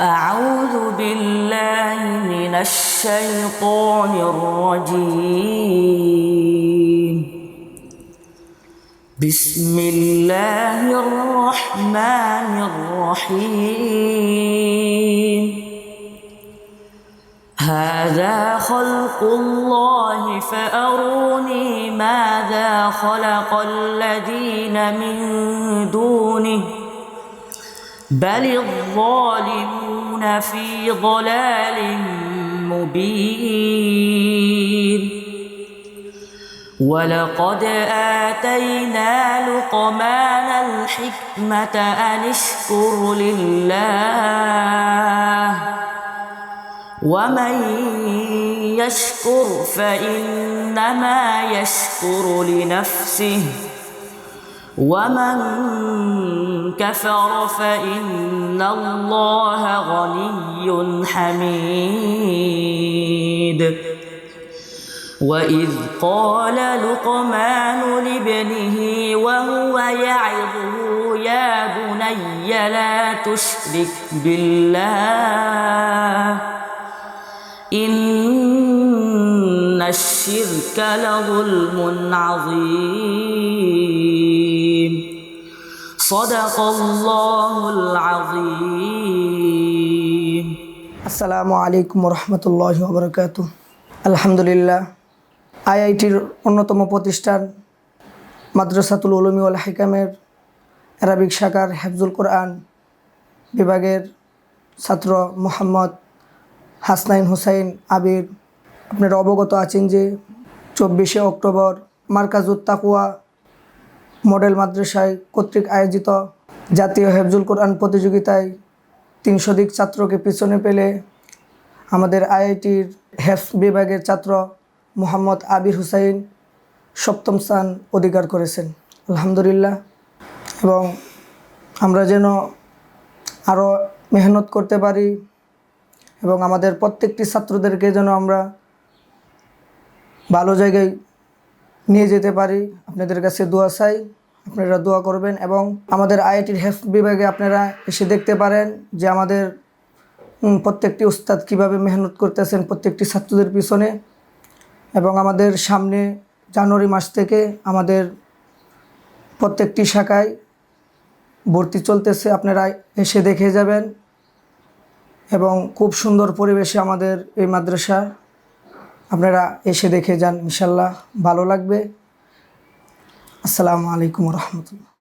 أعوذ بالله من الشيطان الرجيم. بسم الله الرحمن الرحيم. هذا خلق الله فأروني ماذا خلق الذين من دونه. بل الظالمون في ضلال مبين ولقد آتينا لقمان الحكمة أن اشكر لله ومن يشكر فإنما يشكر لنفسه ومن كفر فإن الله غني حميد وإذ قال لقمان لابنه وهو يعظه يا بني لا تشرك بالله إن الشرك لظلم عظيم صدق الله العظيم আসসালামু আলাইকুম রহমতুল্লাহ বরকাত আলহামদুলিল্লাহ আইআইটির অন্যতম প্রতিষ্ঠান মাদ্রাসাতুল উলুমি ওয়াল হিকামের অ্যারাবিক শাখার হেফজুল কোরআন বিভাগের ছাত্র মোহাম্মদ হাসনাইন হুসাইন আবির আপনারা অবগত আছেন যে চব্বিশে অক্টোবর মার্কাজুত তাকুয়া মডেল মাদ্রাসায় কর্তৃক আয়োজিত জাতীয় হেফজুল কোরআন প্রতিযোগিতায় তিন শতাধিক ছাত্রকে পিছনে পেলে আমাদের আইআইটির হেফ বিভাগের ছাত্র মোহাম্মদ আবির হুসাইন সপ্তম স্থান অধিকার করেছেন। আলহামদুলিল্লাহ। এবং আমরা যেন আরও মেহনত করতে পারি এবং আমাদের প্রত্যেকটি ছাত্রদেরকে যেন আমরা ভালো জায়গায় নিয়ে যেতে পারি। আপনাদের কাছে দোয়া চাই, আপনারা দোয়া করবেন এবং আমাদের আইআইটির হেফ বিভাগে আপনারা এসে দেখতে পারেন যে আমাদের প্রত্যেকটি উস্তাদ কীভাবে মেহনত করতেছেন প্রত্যেকটি ছাত্রদের পিছনে এবং আমাদের সামনে জানুয়ারি মাস থেকে আমাদের প্রত্যেকটি শাখায় ভর্তি চলতেছে, আপনারা এসে দেখে যাবেন এবং খুব সুন্দর পরিবেশে আমাদের এই মাদ্রাসা আপনারা এসে দেখে যান ইনশাল্লাহ ভালো লাগবে। আসসালামু আলাইকুম রহমতুল্লাহ।